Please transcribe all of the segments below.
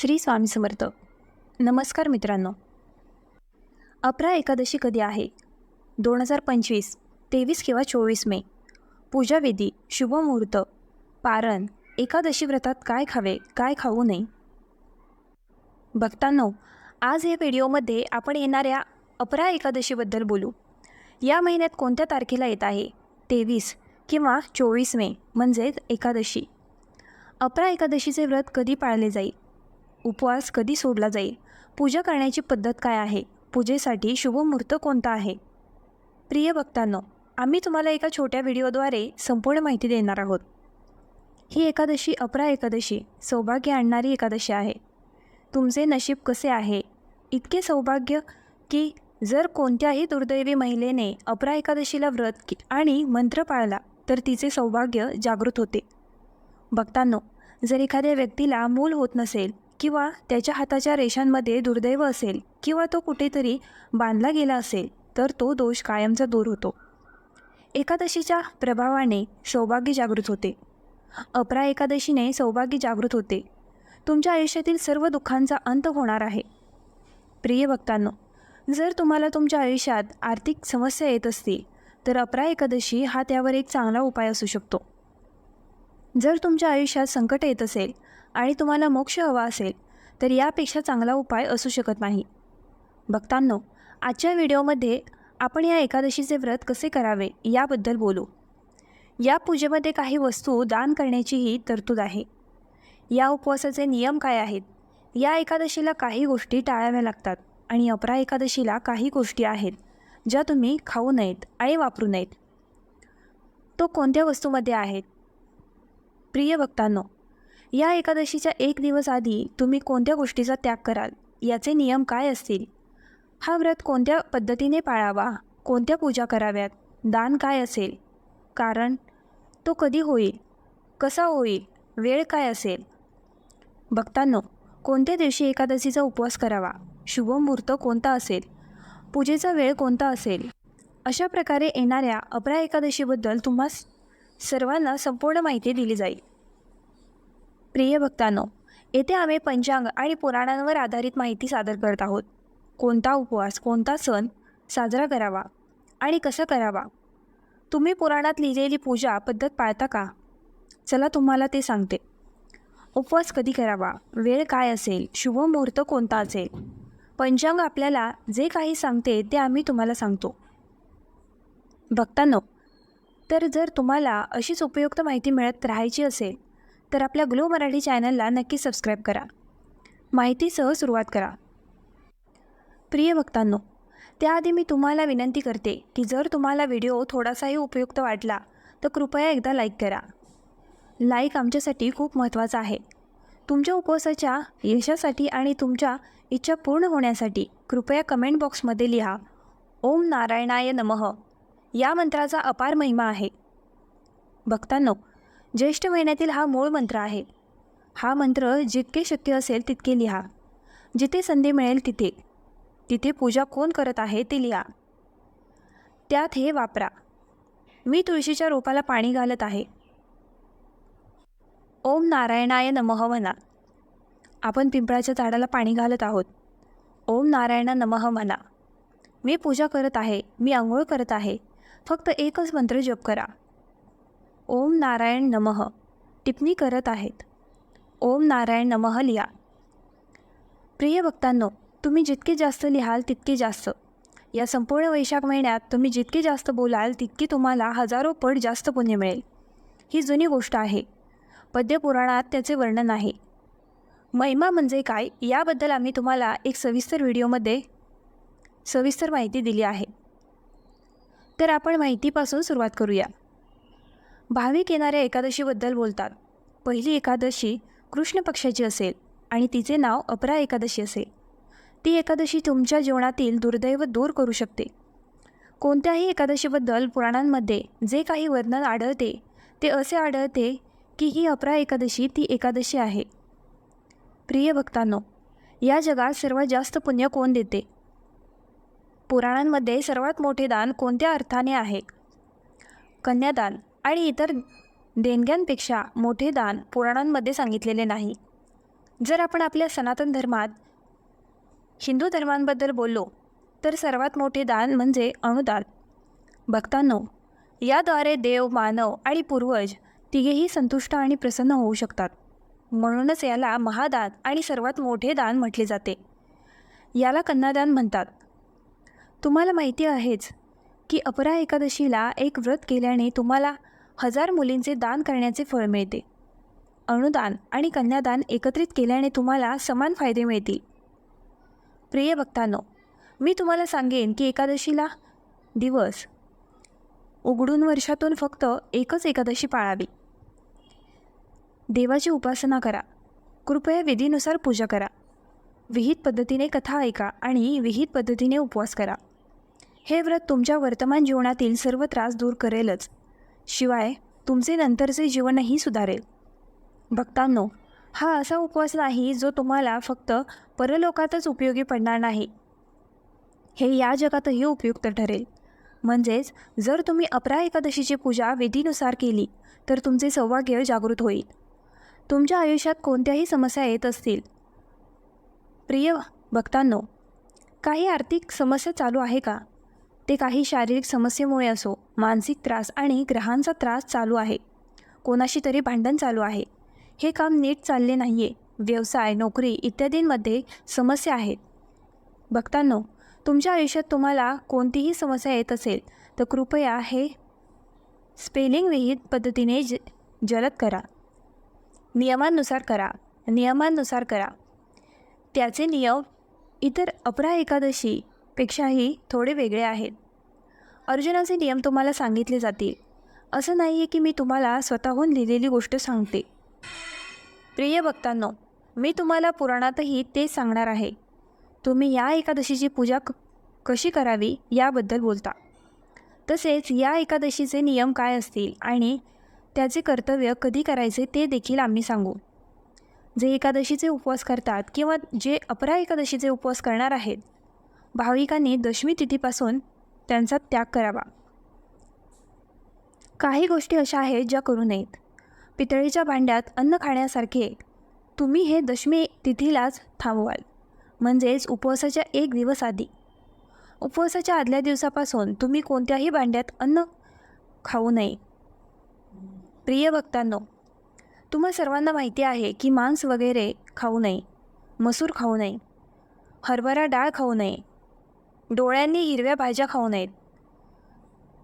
श्री स्वामी समर्थ. नमस्कार मित्रांनो. अपरा एकादशी कधी आहे? दोन हजार पंचवीस तेवीस किंवा चोवीस मे. पूजाविधी शुभमुहूर्त पारण एकादशी व्रतात काय खावे काय खाऊ नये? भक्तांनो आज या व्हिडिओमध्ये आपण येणाऱ्या अपरा एकादशीबद्दल बोलू. या महिन्यात कोणत्या तारखेला येत आहे? तेवीस किंवा चोवीस मे म्हणजेच एकादशी. अपरा एकादशीचे व्रत कधी पाळले जाईल? उपवास कधी सोडला जाईल? पूजा करण्याची पद्धत काय आहे? पूजेसाठी शुभमुहूर्त कोणता आहे? प्रिय भक्तांनो आम्ही तुम्हाला एका छोट्या व्हिडिओद्वारे संपूर्ण माहिती देणार आहोत. ही एकादशी अपरा एकादशी सौभाग्य आणणारी एकादशी आहे. तुमचे नशीब कसे आहे? इतके सौभाग्य की जर कोणत्याही दुर्दैवी महिलेने अपरा एकादशीला व्रत आणि मंत्र पाळला तर तिचे सौभाग्य जागृत होते. भक्तांनो जर एखाद्या व्यक्तीला मूल होत नसेल किंवा त्याच्या हाताच्या रेषांमध्ये दुर्दैव असेल किंवा तो कुठेतरी बांधला गेला असेल तर तो दोष कायमचा दूर होतो. एकादशीच्या प्रभावाने सौभाग्य जागृत होते. अपरा एकादशीने सौभाग्य जागृत होते. तुमच्या आयुष्यातील सर्व दुःखांचा अंत होणार आहे. प्रिय भक्तांनो जर तुम्हाला तुमच्या आयुष्यात आर्थिक समस्या येत असतील तर अपरा एकादशी हा त्यावर एक चांगला उपाय असू शकतो. जर तुमच्या आयुष्यात संकट येत असेल आणि तुम्हाला मोक्ष हवा असेल तर यापेक्षा चांगला उपाय असू शकत नाही. भक्तांनो आजच्या व्हिडिओमध्ये आपण या एकादशीचे व्रत कसे करावे याबद्दल बोलू. या पूजेमध्ये काही वस्तू दान करण्याचीही तरतूद आहे. या उपवासाचे नियम काय आहेत? या एकादशीला काही गोष्टी टाळाव्या लागतात आणि अपरा एकादशीला काही गोष्टी आहेत ज्या तुम्ही खाऊ नयेत आणि वापरू नयेत. तो कोणत्या वस्तूमध्ये आहेत? प्रिय भक्तांनो या एकादशीच्या एक दिवस आधी तुम्ही कोणत्या गोष्टीचा त्याग कराल? याचे नियम काय असतील? हा व्रत कोणत्या पद्धतीने पाळावा? कोणत्या पूजा कराव्यात? दान काय असेल? कारण तो कधी होईल? कसा होईल? वेळ काय असेल? भक्तांनो कोणत्या दिवशी एकादशीचा उपवास करावा? शुभमुहूर्त कोणता असेल? पूजेचा वेळ कोणता असेल? अशा प्रकारे येणाऱ्या अपरा एकादशीबद्दल तुम्हा सर्वांना संपूर्ण माहिती दिली जाईल. प्रिय भक्तांनो येथे आम्ही पंचांग आणि पुराणांवर आधारित माहिती सादर करत आहोत. कोणता उपवास कोणता सण साजरा करावा आणि कसं करावा? तुम्ही पुराणात लिहिलेली पूजा पद्धत पाळता का? चला तुम्हाला ते सांगते. उपवास कधी करावा? वेळ काय असेल? शुभमुहूर्त कोणता असेल? पंचांग आपल्याला जे काही सांगते ते आम्ही तुम्हाला सांगतो. भक्तांनो तर जर तुम्हाला अशीच उपयुक्त माहिती मिळत राहायची असेल तर आपल्या ग्लो मराठी चॅनलला नक्की सबस्क्राईब करा. माहितीसह सुरुवात करा. प्रिय भक्तांनो त्याआधी मी तुम्हाला विनंती करते की जर तुम्हाला व्हिडिओ थोडासाही उपयुक्त वाटला तर कृपया एकदा लाईक करा. लाईक आमच्यासाठी खूप महत्त्वाचा आहे. तुमच्या उपवासाच्या यशासाठी आणि तुमच्या इच्छा पूर्ण होण्यासाठी कृपया कमेंट बॉक्समध्ये लिहा ओम नारायणाय नमः. या मंत्राचा अपार महिमा आहे. भक्तांनो ज्येष्ठ महिन्यातील हा मूळ मंत्र आहे. हा मंत्र जितके शक्य असेल तितके लिहा. जिथे संधी मिळेल तिथे. तिथे पूजा कोण करत आहे ते लिहा. त्यात हे वापरा. मी तुळशीच्या रोपाला पाणी घालत आहे. ओम नारायणाय नमः म्हणा. आपण पिंपळाच्या झाडाला पाणी घालत आहोत. ओम नारायणा नमः म्हणा. मी पूजा करत आहे. मी आंघोळ करत आहे. फक्त एकच मंत्र जप करा. ओम नारायण नमः. टिप्पणी करत आहेत. ओम नारायण नमः लिहा. प्रिय भक्तांनो तुम्ही जितके जास्त लिहाल तितके जास्त. या संपूर्ण वैशाख महिन्यात तुम्ही जितके जास्त बोलाल तितकी तुम्हाला हजारो पट जास्त पुण्य मिळेल. ही जुनी गोष्ट आहे. पद्यपुराणात त्याचे वर्णन आहे. महिमा म्हणजे काय याबद्दल आम्ही तुम्हाला एक सविस्तर व्हिडिओमध्ये सविस्तर माहिती दिली आहे. तर आपण माहितीपासून सुरुवात करूया. भाविक येणाऱ्या एकादशीबद्दल बोलतात. पहिली एकादशी कृष्ण पक्षाची असेल आणि तिचे नाव अपरा एकादशी असेल. ती एकादशी तुमच्या जीवनातील दुर्दैव दूर करू शकते. कोणत्याही एकादशीबद्दल पुराणांमध्ये जे काही वर्णन आढळते ते असे आढळते की ही अपरा एकादशी ती एकादशी आहे. प्रिय भक्तांनो या जगात सर्वात जास्त पुण्य कोण देते? पुराणांमध्ये सर्वात मोठे दान कोणत्या अर्थाने आहे? कन्यादान. आणि इतर देणग्यांपेक्षा मोठे दान पुराणांमध्ये सांगितलेले नाही. जर आपण आपल्या सनातन धर्मात हिंदू धर्मांबद्दल बोललो तर सर्वात मोठे दान म्हणजे अणुदान भक्तांनो याद्वारे देव मानव आणि पूर्वज तिघेही संतुष्ट आणि प्रसन्न होऊ शकतात. म्हणूनच याला महादान आणि सर्वात मोठे दान म्हटले जाते. याला कन्यादान म्हणतात. तुम्हाला माहिती आहेच की अपरा एकादशीला एक व्रत केल्याने तुम्हाला हजार मुलींचे दान करण्याचे फळ मिळते. अनुदान आणि कन्यादान एकत्रित केल्याने तुम्हाला समान फायदे मिळतील. प्रिय भक्तांनो मी तुम्हाला सांगेन की एकादशीला दिवस उघडून वर्षातून फक्त एकच एकादशी पाळावी. देवाची उपासना करा. कृपया विधीनुसार पूजा करा. विहित पद्धतीने कथा ऐका आणि विहित पद्धतीने उपवास करा. हे व्रत तुमच्या वर्तमान जीवनातील सर्व त्रास दूर करेलच. शिवाय तुमचे नंतरचे जीवनही सुधारेल. भक्तांनो हा असा उपवास नाही जो तुम्हाला फक्त परलोकातच उपयोगी पडणार नाही. हे या जगातही उपयुक्त ठरेल. म्हणजेच जर तुम्ही अपरा एकादशीची पूजा विधीनुसार केली तर तुमचे सौभाग्य जागृत होईल. तुमच्या आयुष्यात कोणत्याही समस्या येत असतील. प्रिय भक्तांनो काही आर्थिक समस्या चालू आहे का? ते काही शारीरिक समस्येमुळे असो मानसिक त्रास आणि ग्रहांचा त्रास चालू आहे. कोणाशी तरी भांडण चालू आहे. हे काम नीट चालले नाही आहे व्यवसाय नोकरी इत्यादींमध्ये समस्या आहेत. भक्तांनो तुमच्या आयुष्यात तुम्हाला कोणतीही समस्या येत असेल तर कृपया हे स्पेलिंग विहित पद्धतीने ज जलद करा. नियमांनुसार करा. नियमांनुसार करा. त्याचे नियम इतर अपरा एकादशी पेक्षाही थोडे वेगळे आहेत. अर्जुनाचे नियम तुम्हाला सांगितले जातील. असं नाही आहे की मी तुम्हाला स्वतःहून लिहिलेली गोष्ट सांगते. प्रिय भक्तांनो मी तुम्हाला पुराणातही तेच सांगणार आहे. तुम्ही या एकादशीची पूजा क कशी करावी याबद्दल बोलता. तसेच या एकादशीचे नियम काय असतील आणि त्याचे कर्तव्य कधी करायचे ते देखील आम्ही सांगू. जे एकादशीचे उपवास करतात किंवा जे अपरा एकादशीचे उपवास करणार आहेत भाविकांनी दशमी तिथीपासून त्यांचा त्याग करावा. काही गोष्टी अशा आहेत ज्या करू नयेत. पितळीच्या भांड्यात अन्न खाण्यासारखे तुम्ही हे दशमी तिथीलाच थांबवाल. म्हणजेच उपवासाच्या एक दिवस आधी. उपवासाच्या आदल्या दिवसापासून तुम्ही कोणत्याही भांड्यात अन्न खाऊ नये. प्रिय भक्तांनो तुम्हा सर्वांना माहिती आहे की मांस वगैरे खाऊ नये मसूर खाऊ नये हरभरा डाळ खाऊ नये डोळ्यांनी हिरव्या भाज्या खाऊ नयेत.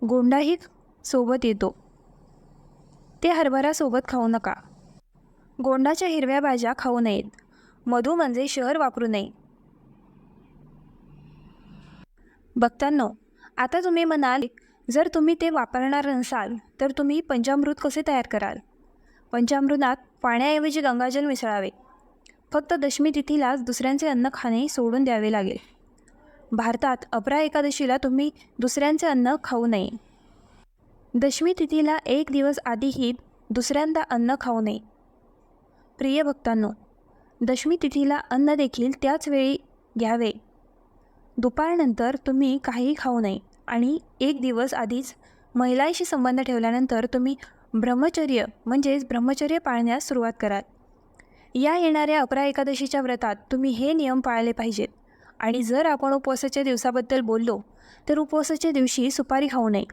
गोंडाही सोबत येतो. ते हरभरा सोबत खाऊ नका. गोंडाच्या हिरव्या भाज्या खाऊ नयेत. मधू म्हणजे शहर वापरू नये. बघतांनो आता तुम्ही म्हणाल जर तुम्ही ते वापरणार नसाल तर तुम्ही पंचामृत कसे तयार कराल? पंचामृतात पाण्याऐवजी गंगाजल मिसळावे. फक्त दशमी तिथीलाच दुसऱ्यांचे अन्न खाणे सोडून द्यावे लागेल. भारतात अपरा एकादशीला तुम्ही दुसऱ्यांचे अन्न खाऊ नये. दशमी तिथीला एक दिवस आधीही दुसऱ्यांदा अन्न खाऊ नये. प्रिय भक्तांनो दशमी तिथीला अन्न देखील त्याच वेळी घ्यावे. दुपारनंतर तुम्ही काहीही खाऊ नये आणि एक दिवस आधीच महिलांशी संबंध ठेवल्यानंतर तुम्ही ब्रह्मचर्य म्हणजेच ब्रह्मचर्य पाळण्यास सुरुवात कराल. या येणाऱ्या अपरा एकादशीच्या व्रतात तुम्ही हे नियम पाळले पाहिजेत. आणि जर आपण उपवासाच्या दिवसाबद्दल बोललो तर उपवासाच्या दिवशी सुपारी खाऊ नये.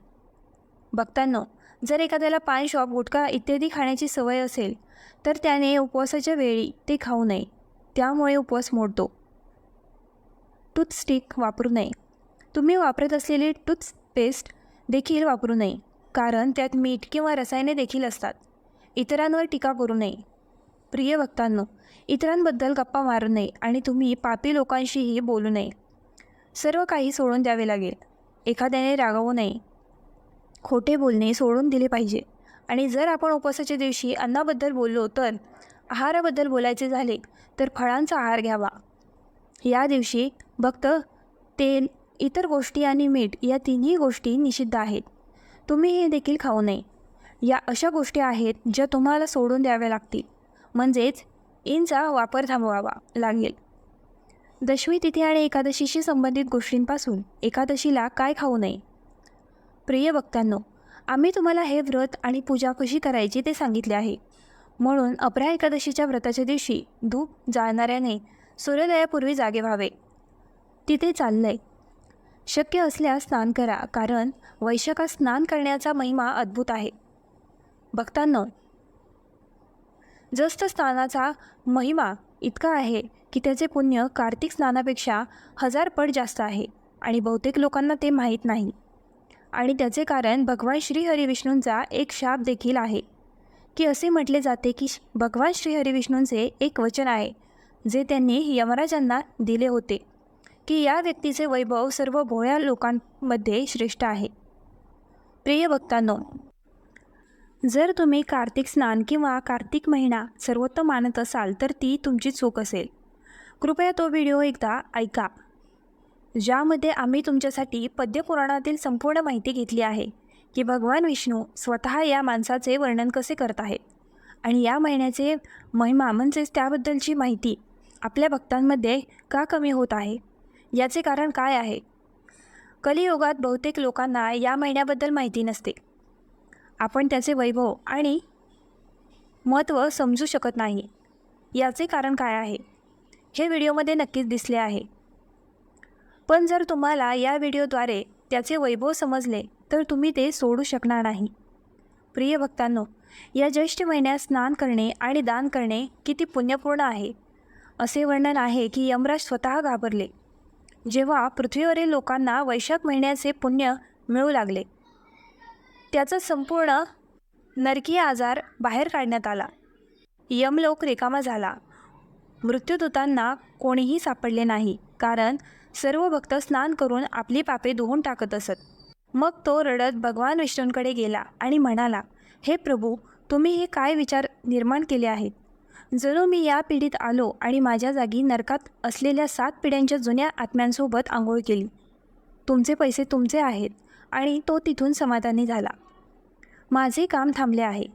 बघताना जर एखाद्याला पान शॉप गुटखा इत्यादी खाण्याची सवय असेल तर त्याने उपवासाच्या वेळी ते खाऊ नये. त्यामुळे उपवास मोडतो. टूथस्टिक वापरू नये. तुम्ही वापरत असलेली टूथपेस्ट देखील वापरू नये कारण त्यात मीठ किंवा रसायने देखील असतात. इतरांवर टीका करू नये. प्रिय वक्तांनो इतरांबद्दल गप्पा मारू नये आणि तुम्ही पापी लोकांशीही बोलू नये. सर्व काही सोडून द्यावे लागेल. एखाद्याने रागावू नये. खोटे बोलणे सोडून दिले पाहिजे. आणि जर आपण उपवासाच्या दिवशी अन्नाबद्दल बोललो तर आहाराबद्दल बोलायचे झाले तर फळांचा आहार घ्यावा. या दिवशी फक्त तेल इतर गोष्टी आणि मीठ या तिन्ही गोष्टी निषिद्ध आहेत. तुम्ही हे देखील खाऊ नये. या अशा गोष्टी आहेत ज्या तुम्हाला सोडून द्याव्या लागतील. म्हणजेच इनचा वापर थांबवावा लागेल. दशमी तिथी आणि एकादशीशी संबंधित गोष्टींपासून एकादशीला काय खाऊ नये? प्रिय भक्तांनो आम्ही तुम्हाला हे व्रत आणि पूजा कशी करायची ते सांगितले आहे. म्हणून अपरा एकादशीच्या व्रताच्या दिवशी धूप जाळणाऱ्याने सूर्योदयापूर्वी जागे व्हावे. तिथे चाललंय. शक्य असल्यास स्नान करा कारण वैशाखात स्नान करण्याचा महिमा अद्भुत आहे. भक्तांनो जस्त स्नानाचा महिमा इतका आहे की त्याचे पुण्य कार्तिक स्नानापेक्षा हजार पट जास्त आहे आणि बहुतेक लोकांना ते माहीत नाही. आणि त्याचे कारण भगवान श्री हरिविष्णूंचा एक शाप देखील आहे. की असे म्हटले जाते की भगवान श्री हरिविष्णूंचे एक वचन आहे जे त्यांनी यमराजांना दिले होते की या व्यक्तीचे वैभव सर्व भोळ्या लोकांमध्ये श्रेष्ठ आहे. प्रिय भक्तांनो जर तुम्ही कार्तिक स्नान किंवा कार्तिक महिना सर्वोत्तम मानत असाल तर ती तुमची चूक असेल. कृपया तो व्हिडिओ एकदा ऐका ज्यामध्ये आम्ही तुमच्यासाठी पद्यपुराणातील संपूर्ण माहिती घेतली आहे की भगवान विष्णू स्वतः या माणसाचे वर्णन कसे करत आहेत आणि या महिन्याचे महिमा म्हणजेच त्याबद्दलची माहिती आपल्या भक्तांमध्ये का कमी होत आहे? याचे कारण काय आहे? कलियुगात बहुतेक लोकांना या महिन्याबद्दल माहिती नसते. आपण त्याचे वैभव आणि महत्त्व समजू शकत नाही. याचे कारण काय आहे? हे व्हिडिओमध्ये नक्कीच दिसले आहे. पण जर तुम्हाला या व्हिडिओद्वारे त्याचे वैभव समजले तर तुम्ही ते सोडू शकणार नाही. प्रिय भक्तांनो या ज्येष्ठ महिन्यात स्नान करणे आणि दान करणे किती पुण्यपूर्ण आहे असे वर्णन आहे की यमराज स्वतः घाबरले. जेव्हा पृथ्वीवरील लोकांना वैशाख महिन्याचे पुण्य मिळू लागले त्याचा संपूर्ण नरकीय आजार बाहेर काढण्यात आला. यमलोक रिकामा झाला. मृत्यूदूतांना कोणीही सापडले नाही कारण सर्व भक्त स्नान करून आपली पापे धुवून टाकत असत. मग तो रडत भगवान विष्णूंकडे गेला आणि म्हणाला हे प्रभू तुम्ही हे काय विचार निर्माण केले आहेत? जणू मी या पिढीत आलो आणि माझ्या जागी नरकात असलेल्या सात पिढ्यांच्या जुन्या आत्म्यांसोबत आंघोळ केली. तुमचे पैसे तुमचे आहेत. आणि तो तिथून समाधानी झाला. माझे काम थांबले आहे.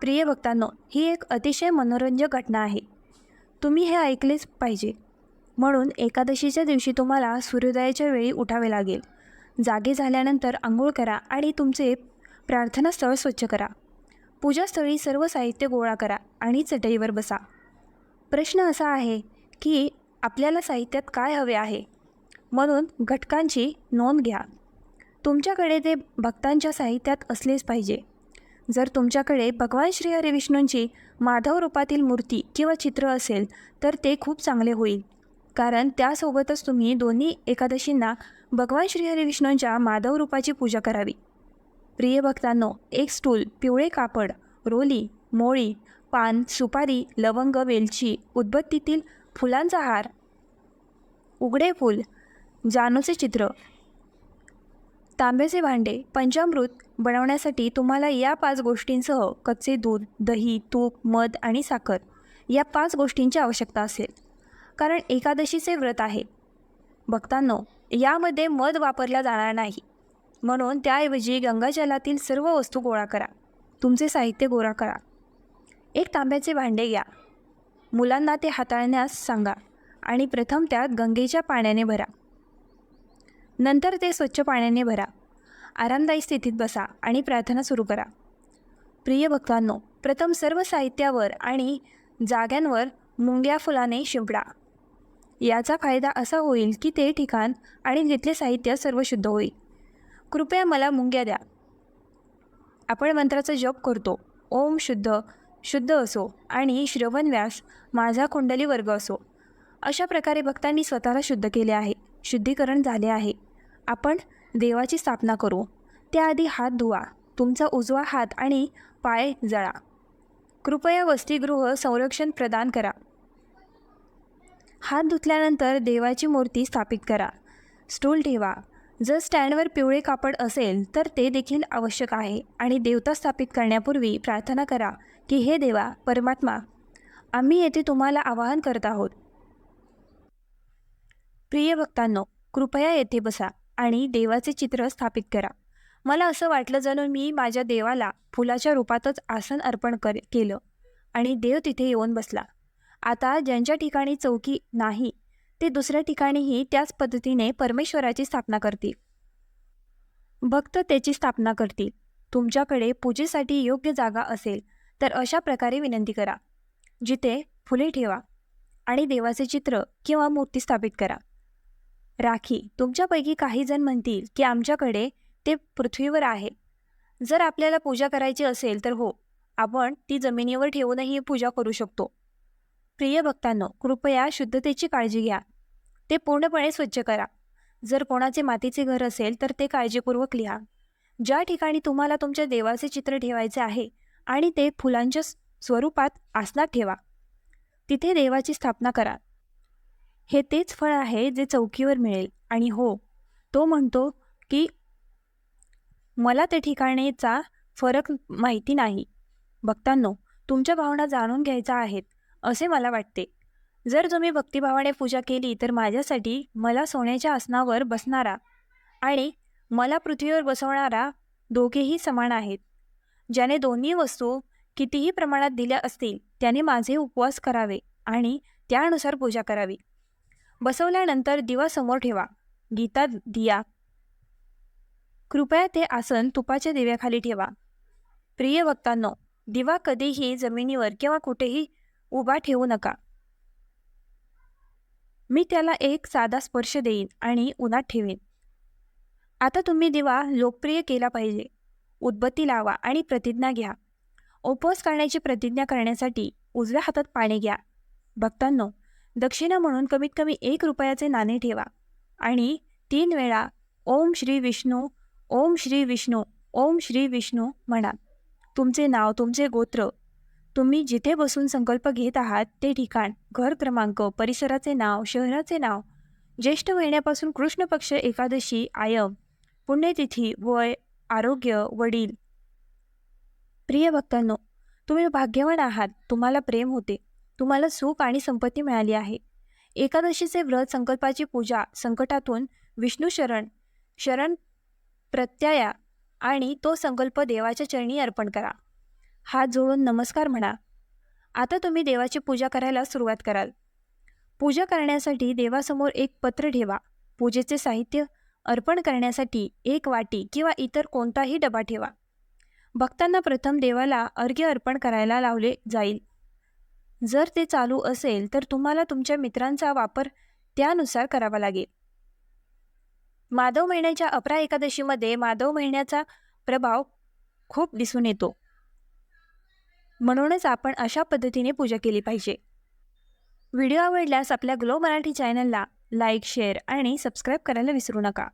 प्रिय भक्तांनो ही एक अतिशय मनोरंजक घटना आहे. तुम्ही हे ऐकलेच पाहिजे. म्हणून एकादशीच्या दिवशी तुम्हाला सूर्योदयाच्या वेळी उठावे लागेल. जागे झाल्यानंतर आंघोळ करा आणि तुमचे प्रार्थनास्थळ स्वच्छ करा. पूजास्थळी सर्व साहित्य गोळा करा आणि चटईवर बसा. प्रश्न असा आहे की आपल्याला साहित्यात काय हवे आहे? म्हणून घटकांची नोंद घ्या. तुमच्याकडे ते भक्तांच्या साहित्यात असलेच पाहिजे. जर तुमच्याकडे भगवान श्री हरिविष्णूंची माधव रूपातील मूर्ती किंवा चित्र असेल तर ते खूप चांगले होईल. कारण त्यासोबतच तुम्ही दोन्ही एकादशींना भगवान श्री हरिविष्णूंच्या माधव रूपाची पूजा करावी. प्रिय भक्तांनो एक स्टूल पिवळे कापड रोली मोळी पान सुपारी लवंग वेलची उदबत्तीतील फुलांचा हार उघडे फूल जानूचे चित्र तांब्याचे भांडे पंचामृत बनवण्यासाठी तुम्हाला या पाच गोष्टींसह कच्चे दूध दही तूप मध आणि साखर या पाच गोष्टींची आवश्यकता असेल. कारण एकादशीचे व्रत आहे. भक्तांनो यामध्ये मध वापरला जाणार नाही. म्हणून त्याऐवजी गंगाजलातील सर्व वस्तू गोळा करा. तुमचे साहित्य गोळा करा. एक तांब्याचे भांडे घ्या. मुलांना ते हाताळण्यास सांगा आणि प्रथम त्यात गंगेच्या पाण्याने भरा. नंतर ते स्वच्छ पाण्याने भरा. आरामदायी स्थितीत बसा आणि प्रार्थना सुरू करा. प्रिय भक्तांनो प्रथम सर्व साहित्यावर आणि जाग्यांवर मुंग्या फुलाने शिंपडा याचा फायदा असा होईल की ते ठिकाण आणि तिथले साहित्य सर्व शुद्ध होईल. कृपया मला मुंग्या द्या. आपण मंत्राचा जप करतो. ओम शुद्ध शुद्ध असो आणि श्रवण व्यास माझा कुंडली वर्ग असो. अशा प्रकारे भक्तांनी स्वतःला शुद्ध केले आहे. शुद्धीकरण झाले आहे. आपण देवाची स्थापना करू. त्याआधी हात धुवा. तुमचा उजवा हात आणि पाय जळा. कृपया वसतिगृह संरक्षण प्रदान करा. हात धुतल्यानंतर देवाची मूर्ती स्थापित करा. स्टूल ठेवा. जर स्टँडवर पिवळे कापड असेल तर ते देखील आवश्यक आहे आणि देवता स्थापित करण्यापूर्वी प्रार्थना करा की हे देवा परमात्मा आम्ही येथे तुम्हाला आवाहन करत आहोत. प्रिय भक्तांनो कृपया येथे बसा. आणि देवाचे चित्र स्थापित करा. मला असं वाटलं जणू मी माझ्या देवाला फुलाच्या रूपातच आसन अर्पण कर केलं आणि देव तिथे येऊन बसला. आता ज्यांच्या ठिकाणी चौकी नाही ते दुसऱ्या ठिकाणीही त्याच पद्धतीने परमेश्वराची स्थापना करतील. भक्त त्याची स्थापना करतील. तुमच्याकडे पूजेसाठी योग्य जागा असेल तर अशा प्रकारे विनंती करा. जिथे फुले ठेवा आणि देवाचे चित्र किंवा मूर्ती स्थापित करा. राखी. तुमच्यापैकी काही जण म्हणतील की आमच्याकडे ते पृथ्वीवर आहे. जर आपल्याला पूजा करायची असेल तर हो आपण ती जमिनीवर ठेवूनही पूजा करू शकतो. प्रिय भक्तांनो कृपया शुद्धतेची काळजी घ्या. ते पूर्णपणे स्वच्छ करा. जर कोणाचे मातीचे घर असेल तर ते काळजीपूर्वक लिहा. ज्या ठिकाणी तुम्हाला तुमच्या देवाचे चित्र ठेवायचे आहे आणि ते फुलांच्या स्वरूपात आसनात ठेवा. तिथे देवाची स्थापना करा. हे तेच फळ आहे जे चौकीवर मिळेल. आणि हो तो म्हणतो की मला त्या ठिकाणीचा फरक माहिती नाही. भक्तांनो तुमच्या भावना जाणून घ्यायच्या आहेत असे मला वाटते. जर तुम्ही भक्तिभावाने पूजा केली तर माझ्यासाठी मला सोन्याच्या आसनावर बसणारा आणि मला पृथ्वीवर बसवणारा दोघेही समान आहेत. ज्याने दोन्ही वस्तू कितीही प्रमाणात दिल्या असतील त्याने माझे उपवास करावे आणि त्यानुसार पूजा करावी. बसवल्यानंतर दिवा समोर ठेवा. गीता दिया. कृपया ते आसन तुपाच्या दिव्याखाली ठेवा. प्रिय वक्तांनो दिवा कधीही जमिनीवर किंवा कुठेही उभा ठेवू नका. मी त्याला एक साधा स्पर्श देईन आणि उन्हात ठेवीन. आता तुम्ही दिवा लोकप्रिय केला पाहिजे. उदबत्ती लावा आणि प्रतिज्ञा घ्या. उपवास करण्याची प्रतिज्ञा करण्यासाठी उजव्या हातात पाणी घ्या. भक्तांनो दक्षिणा म्हणून कमीत कमी एक रुपयाचे नाणे ठेवा. आणि तीन वेळा ओम श्री विष्णू ओम श्री विष्णू ओम श्री विष्णू म्हणा. तुमचे नाव तुमचे गोत्र तुम्ही जिथे बसून संकल्प घेत आहात ते ठिकाण घर क्रमांक परिसराचे नाव शहराचे नाव ज्येष्ठ महिन्यापासून कृष्ण पक्ष एकादशी आयम पुण्यतिथी वय आरोग्य वडील. प्रिय भक्तांनो तुम्ही भाग्यवान आहात तुम्हाला प्रेम होते. तुम्हाला सुख आणि संपत्ती मिळाली आहे. एकादशीचे व्रत संकल्पाची पूजा संकटातून विष्णू शरण शरण प्रत्याया आणि तो संकल्प देवाच्या चरणी अर्पण करा. हात जोडून नमस्कार म्हणा. आता तुम्ही देवाची पूजा करायला सुरुवात कराल. पूजा करण्यासाठी देवासमोर एक पत्र ठेवा. पूजेचे साहित्य अर्पण करण्यासाठी एक वाटी किंवा इतर कोणताही डबा ठेवा. भक्तांना प्रथम देवाला अर्घ्य अर्पण करायला लावले जाईल. जर ते चालू असेल तर तुम्हाला तुमच्या मित्रांचा वापर त्यानुसार करावा लागेल. माधव महिन्याच्या अपरा एकादशीमध्ये माधव महिन्याचा प्रभाव खूप दिसून येतो. म्हणूनच आपण अशा पद्धतीने पूजा केली पाहिजे. व्हिडिओ आवडल्यास आपल्या ग्लो मराठी चॅनलला लाईक शेअर आणि सबस्क्राईब करायला विसरू नका.